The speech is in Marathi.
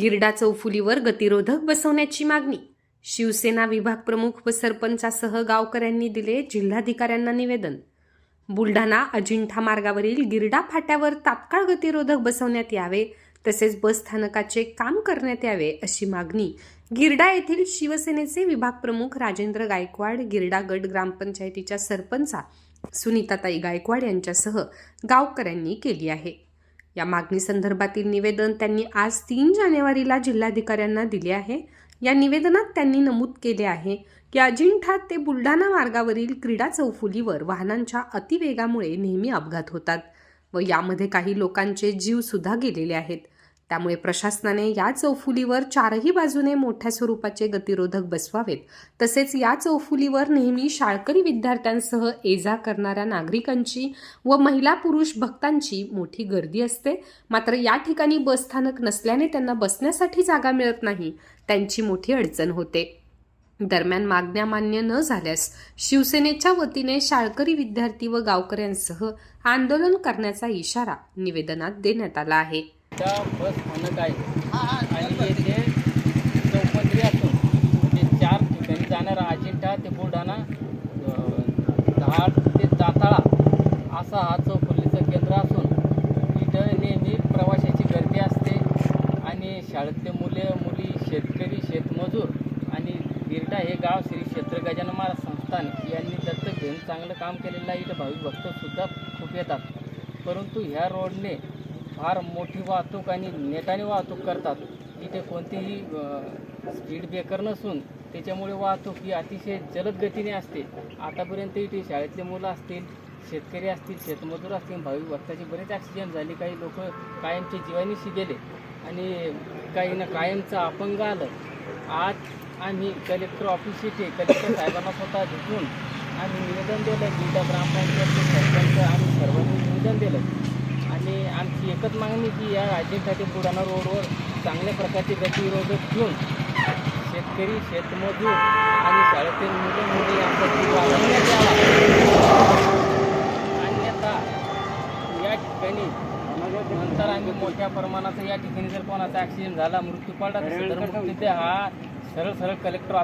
गिरडा चौफुलीवर गतिरोधक बसवण्याची मागणी. शिवसेना विभाग प्रमुख व सरपंचासह गावकऱ्यांनी दिले जिल्हाधिकाऱ्यांना निवेदन. बुलढाणा अजिंठा मार्गावरील गिरडा फाट्यावर तात्काळ गतिरोधक बसवण्यात यावे तसेच बस स्थानकाचे काम करण्यात यावे अशी मागणी. गिरडा येथील शिवसेनेचे विभाग प्रमुख राजेंद्र गायकवाड गिरडा गट ग्रामपंचायतीच्या सरपंचा सुनीताताई गायकवाड यांच्यासह गावकऱ्यांनी केली आहे. या मागणी संदर्भातील निवेदन त्यांनी आज तीन जानेवारीला जिल्हाधिकाऱ्यांना दिले आहे. या निवेदनात त्यांनी नमूद केले आहे की अजिंठा ते बुलढाणा मार्गावरील क्रीडा चौफुलीवर वाहनांच्या अतिवेगामुळे नेहमी अपघात होतात व यामध्ये काही लोकांचे जीव सुद्धा गेलेले आहेत. त्यामुळे प्रशासनाने या चौफुलीवर चारही बाजूने मोठ्या स्वरूपाचे गतिरोधक बसवावेत. तसेच या चौफुलीवर नेहमी शाळकरी विद्यार्थ्यांसह ये जा करणाऱ्या नागरिकांची व महिला पुरुष भक्तांची मोठी गर्दी असते. मात्र या ठिकाणी बसस्थानक नसल्याने त्यांना बसण्यासाठी जागा मिळत नाही. त्यांची मोठी अडचण होते. दरम्यान मागण्या मान्य न झाल्यास शिवसेनेच्या वतीने शाळकरी विद्यार्थी व गावकऱ्यांसह आंदोलन करण्याचा इशारा निवेदनात देण्यात आला आहे. त्या बस स्थानक आहे. आणि येथे चौपदरी असून ते चार ठिकाणी जाणारा अजिंठा ते बुलढाणा दहाड ते दाताळा असा हा चौपल्लीचं केंद्र असून इथं नेहमी प्रवाशाची गर्दी असते. आणि शाळेतले मुले मुली शेतकरी शेतमजूर आणि गिरडा हे गाव श्री क्षेत्र गजानन महाराज संस्थान यांनी दत्तक घेऊन चांगलं काम केलेलं आहे. इथं भाविक भक्तसुद्धा खूप येतात. परंतु ह्या रोडने फार मोठी वाहतूक आणि नेटाने वाहतूक करतात. इथे कोणतीही स्पीड ब्रेकर नसून त्याच्यामुळे वाहतूक ही अतिशय जलद गतीने असते. आतापर्यंत इथे शाळेतले मुलं असतील शेतकरी असतील शेतमजूर असतील भाविक भक्ताचे बरेच ॲक्सिडेंट झाले. काही लोक कायमचे जीवानीशी गेले. आणि काही ना कायमचं अपंग आलं. आज आम्ही कलेक्टर ऑफिस येथे कलेक्टर साहेबांना स्वतः भेटून आम्ही निवेदन दिलं. जिल्हा ग्रामपंचायतचे सरपंच आम्ही सर्वांनी निवेदन दिलं. आणि आमची एकच मागणी की या राज्यासाठी बुलढाणा रोडवर चांगल्या प्रकारचे गतिरोधक घेऊन शेतकरी शेतमजूर आणि शाळेतील मुले मुली अन्यथा या ठिकाणी नंतर आम्ही मोठ्या प्रमाणात या ठिकाणी जर कोणाचा ॲक्सिडेंट झाला मृत्यू पडला तर हा सरळ सरळ कलेक्टर